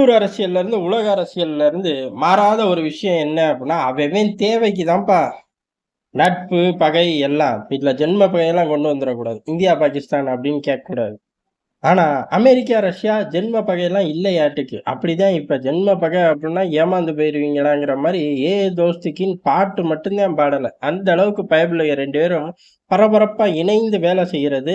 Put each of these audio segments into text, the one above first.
உள்ளூர் அரசியல்ல இருந்து உலக அரசியல்ல இருந்து மாறாத ஒரு விஷயம் என்ன அப்படின்னா அவன் தேவைக்கு தான்ப்பா நட்பு பகை எல்லாம். வீட்டில் ஜென்ம பகையெல்லாம் கொண்டு வந்துடக்கூடாது. இந்தியா பாகிஸ்தான் அப்படின்னு கேட்கக்கூடாது. ஆனால் அமெரிக்கா ரஷ்யா ஜென்ம பகையெல்லாம் இல்லையாட்டுக்கு அப்படிதான் இப்போ ஜென்ம பகை அப்படின்னா ஏமாந்து போயிருவீங்களாங்கிற மாதிரி ஏ தோஸ்துக்கின்னு பாட்டு மட்டும்தான் பாடலை. அந்த அளவுக்கு பயபிள்ளைங்க ரெண்டு பேரும் பரபரப்பாக இணைந்து வேலை செய்கிறது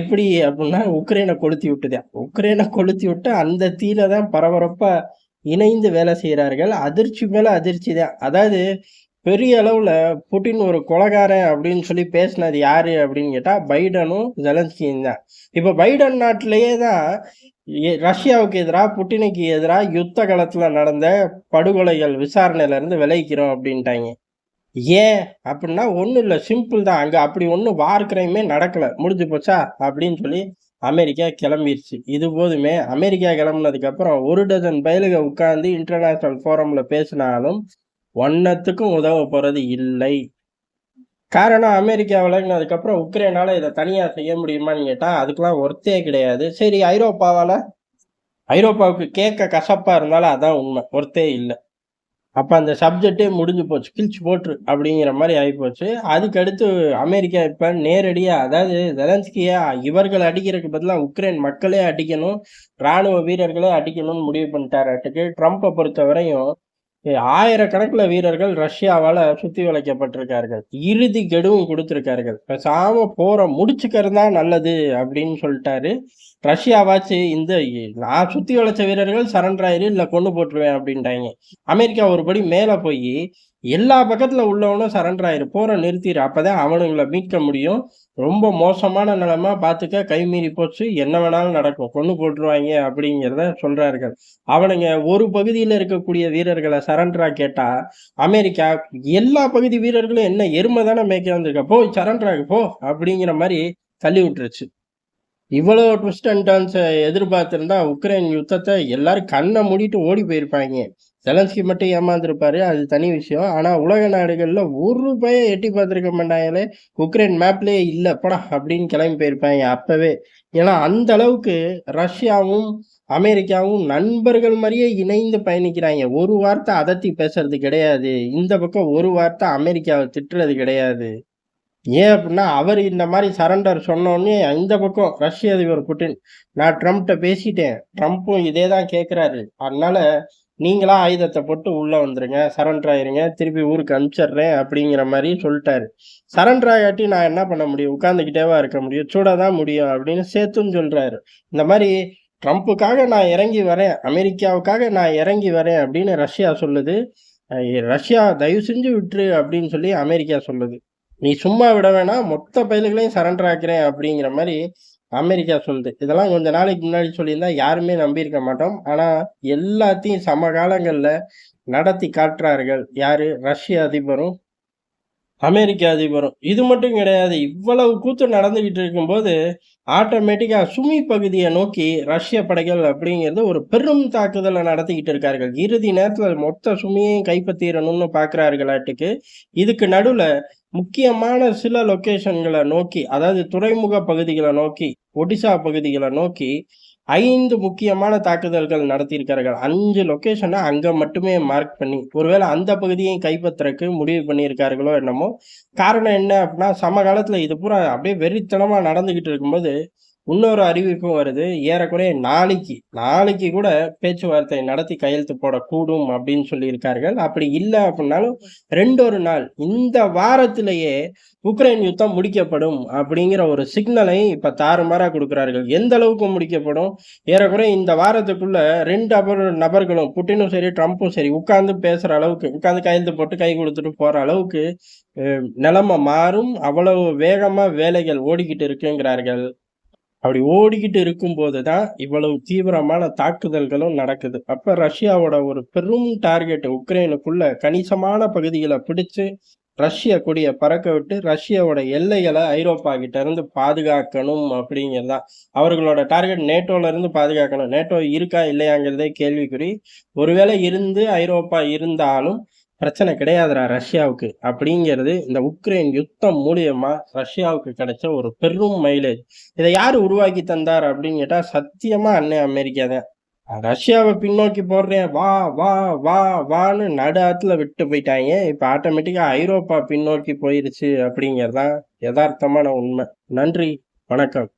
எப்படி அப்படின்னா உக்ரைனை கொளுத்தி விட்டுதான் உக்ரைனை கொளுத்தி விட்டு அந்த தீல தான் பரபரப்பாக இணைந்து வேலை செய்கிறார்கள் அதிர்ச்சி மேலே அதிர்ச்சி தான். அதாவது பெரிய அளவில் புட்டின் ஒரு கொலகாரன் அப்படின்னு சொல்லி பேசினது யாரு அப்படின்னு கேட்டால் பைடனும் ஜெலன்ஸ்கியும் தான். இப்போ பைடன் நாட்டிலேயே தான் ரஷ்யாவுக்கு எதிராக புட்டினுக்கு எதிராக யுத்த காலத்தில் நடந்த படுகொலைகள் விசாரணையில இருந்து விளைவிக்கிறோம் அப்படின்ட்டாங்க. ஏன் அப்படின்னா ஒன்றும் இல்லை சிம்பிள் தான். அங்கே அப்படி ஒன்றும் வார் கிரைமே நடக்கலை. முடிஞ்சு போச்சா? அப்படின்னு சொல்லி அமெரிக்கா கிளம்பிருச்சு. இது போதுமே. அமெரிக்கா கிளம்புனதுக்கப்புறம் ஒரு டஜன் பயலுக உட்காந்து இன்டர்நேஷ்னல் ஃபோரமில் பேசினாலும் ஒன்னத்துக்கும் உதவ போகிறது இல்லை. காரணம் அமெரிக்கா விலகினதுக்கப்புறம் உக்ரைனால் இதை தனியாக செய்ய முடியுமான்னு கேட்டால் அதுக்கெலாம் ஒர்த்தே கிடையாது. சரி ஐரோப்பாவால்? ஐரோப்பாவுக்கு கேட்க கசப்பாக இருந்தாலும் அதான் உண்மை. ஒர்த்தே இல்லை. அப்போ அந்த சப்ஜெக்டே முடிஞ்சு போச்சு. கிழிச்சு போட்டுரு அப்படிங்கிற மாதிரி ஆகிப்போச்சு அதுக்கடுத்து அமெரிக்கா இப்போ நேரடியாக அதாவது ஜெலன்ஸ்கியா இவர்கள் அடிக்கிறதுக்கு பதிலாக உக்ரைன் மக்களே அடிக்கணும் ராணுவ வீரர்களே அடிக்கணும்னு முடிவு பண்ணிட்டாராட்டுக்கு ட்ரம்ப்பை பொறுத்த வரையும் ஆயிரக்கணக்கில் வீரர்கள் ரஷ்யாவால் சுத்தி வளைக்கப்பட்டிருக்கார்கள். இறுதி கெடுவும் கொடுத்துருக்கார்கள். சாம போற முடிச்சுக்கிறது தான் நல்லது அப்படின்னு சொல்லிட்டாரு. ரஷ்யாவாச்சு இந்த நான் சுத்தி வளைச்ச வீரர்கள் சரண்டர் ஆயிரு இல்லை கொண்டு போட்டுருவேன் அப்படின்ட்டாங்க. அமெரிக்கா ஒரு படி போய் எல்லா பக்கத்தில் உள்ளவனும் சரண்டர் ஆயிரு. போற நிறுத்திடு அப்பதான் அவனுங்களை மீட்க முடியும். ரொம்ப மோசமான நிலமா பார்த்துக்க கை மீறி போச்சு. என்ன வேணாலும் நடக்கும். கொண்டு போட்டுருவாங்க அப்படிங்கிறத சொல்கிறார்கள் அவனுங்க ஒரு பகுதியில் இருக்கக்கூடிய வீரர்களை சரண்டரா கேட்டால் அமெரிக்கா எல்லா பகுதி வீரர்களும் என்ன எருமை தானே மேய்க்க வந்திருக்க? போ சரண்டராக போ அப்படிங்கிற மாதிரி தள்ளி விட்டுருச்சு. இவ்வளோ ட்விஸ்ட் அண்ட் டர்ன்ஸை எதிர்பார்த்துருந்தா உக்ரைன் யுத்தத்தை எல்லாரும் கண்ணை மூடிட்டு ஓடி போயிருப்பாங்க. செலன்ஸ்கி மட்டும் ஏமாந்துருப்பாரு. அது தனி விஷயம். ஆனால் உலக நாடுகளில் ஒரு பய எட்டி பார்த்துருக்க மாட்டாங்களே. உக்ரைன் மேப்லயே இல்லை போடா அப்படின்னு கிளம்பி போயிருப்பாங்க அப்போவே. ஏன்னா அந்த அளவுக்கு ரஷ்யாவும் அமெரிக்காவும் நண்பர்கள் மாதிரியே இணைந்து பயணிக்கிறாங்க. ஒரு வார்த்தை அதத்தி பேசுறது கிடையாது. இந்த பக்கம் ஒரு வார்த்தை அமெரிக்காவை திட்டுறது கிடையாது. ஏன் அப்படின்னா அவர் இந்த மாதிரி சரண்டர் சொன்னோடனே இந்த பக்கம் ரஷ்ய அதிபர் புட்டின். நான் ட்ரம்ப்ட பேசிட்டேன். ட்ரம்ப்பும் இதே தான் கேட்குறாரு அதனால நீங்களா ஆயுதத்தை போட்டு உள்ள வந்துருங்க சரண்டர் ஆயிருங்க திருப்பி ஊருக்கு அனுப்பிச்சிடுறேன் அப்படிங்கிற மாதிரி சொல்லிட்டாரு. சரண்டர் ஆகாட்டி நான் என்ன பண்ண முடியும்? உட்காந்துக்கிட்டேவா இருக்க முடியும்? சூட தான் முடியும் அப்படின்னு சேர்த்துன்னு சொல்றாரு. இந்த மாதிரி ட்ரம்ப்புக்காக நான் இறங்கி வரேன் அமெரிக்காவுக்காக நான் இறங்கி வரேன் அப்படின்னு ரஷ்யா சொல்லுது. ரஷ்யா தயவு செஞ்சு விட்டுரு அப்படின்னு சொல்லி அமெரிக்கா சொல்லுது. நீ சும்மா விட வேணாம் மொத்த பயில்களையும் சரண்டர் ஆக்கிறேன் அப்படிங்கிற மாதிரி அமெரிக்கா சொல்லுது இதெல்லாம் கொஞ்ச நாளைக்கு முன்னாடி சொல்லியிருந்தா யாருமே நம்பியிருக்க மாட்டோம். ஆனா எல்லாத்தையும் சமகாலங்கள்ல நடத்தி காட்டுறார்கள். யாரு? ரஷ்ய அதிபரும் அமெரிக்க அதிபரும். இது மட்டும் கிடையாது. இவ்வளவு கூத்து நடந்துகிட்டு இருக்கும்போது ஆட்டோமேட்டிக்காக சுமி பகுதியை நோக்கி ரஷ்ய படைகள் அப்படிங்கிறது ஒரு பெரும் தாக்குதலை நடத்திக்கிட்டு இருக்கார்கள். இறுதி நேரத்தில் மொத்த சுமியையும் கைப்பற்றிடணும்னு பார்க்குறார்களாட்டுக்கு இதுக்கு நடுவில் முக்கியமான சில லொக்கேஷன்களை நோக்கி அதாவது துறைமுக பகுதிகளை நோக்கி ஒடிசா பகுதிகளை நோக்கி ஐந்து முக்கியமான தாக்குதல்கள் நடத்தியிருக்கார்கள் அஞ்சு லொக்கேஷனை அங்கே மட்டுமே மார்க் பண்ணி ஒருவேளை அந்த பகுதியையும் கைப்பற்றுறக்கு முடிவு பண்ணியிருக்கார்களோ என்னமோ. காரணம் என்ன அப்படின்னா சமகாலத்தில் இது பூரா அப்படியே வெறித்தனமாக நடந்துக்கிட்டு இருக்கும்போது இன்னொரு அறிவிப்பும் வருது. ஏறக்குறைய நாளைக்கு நாளைக்கு கூட பேச்சுவார்த்தை நடத்தி கையெழுத்து போடக்கூடும் அப்படின்னு சொல்லியிருக்கார்கள். அப்படி இல்லை அப்படின்னாலும் ரெண்டொரு நாள் இந்த வாரத்திலேயே உக்ரைன் யுத்தம் முடிக்கப்படும் அப்படிங்கிற ஒரு சிக்னலை இப்போ தாறுமாறாக கொடுக்கிறார்கள். எந்த அளவுக்கு முடிக்கப்படும்? ஏறக்குறைய இந்த வாரத்துக்குள்ள ரெண்டு நபர்களும் புட்டினும் சரி ட்ரம்ப்பும் சரி உட்கார்ந்து பேசுகிற அளவுக்கு உட்காந்து கையெழுத்து போட்டு கை கொடுத்துட்டு போகிற அளவுக்கு அஹ், நிலைமை மாறும். அவ்வளவு வேகமாக வேலைகள் ஓடிக்கிட்டு இருக்குங்கிறார்கள். அப்படி ஓடிக்கிட்டு இருக்கும்போது தான் இவ்வளவு தீவிரமான தாக்குதல்களும் நடக்குது. அப்போ ரஷ்யாவோட ஒரு பெரும் டார்கெட் உக்ரைனுக்குள்ள கணிசமான பகுதிகளை பிடிச்சு ரஷ்ய கொடியை பறக்க விட்டு ரஷ்யாவோட எல்லைகளை ஐரோப்பா கிட்ட இருந்து பாதுகாக்கணும் அப்படிங்கிறதுதான் அவர்களோட டார்கெட் நேட்டோல இருந்து பாதுகாக்கணும். நேட்டோ இருக்கா இல்லையாங்கிறதே கேள்விக்குறி. ஒருவேளை இருந்து ஐரோப்பா இருந்தாலும் பிரச்சனை கிடையாதுரா ரஷ்யாவுக்கு அப்படிங்கிறது இந்த உக்ரைன் யுத்தம் மூலியமா ரஷ்யாவுக்கு கிடைச்ச ஒரு பெரும் மைலேஜ் இதை யார் உருவாக்கி தந்தார் அப்படின்னு கேட்டால் சத்தியமாக அண்ணன் அமெரிக்கா தான். ரஷ்யாவை பின்னோக்கி போடுறேன். வா வா வா வான்னு நடு விட்டு போயிட்டாங்க. இப்போ ஆட்டோமேட்டிக்காக ஐரோப்பா பின்னோக்கி போயிருச்சு அப்படிங்கிறது தான் யதார்த்தமான உண்மை. நன்றி. வணக்கம்.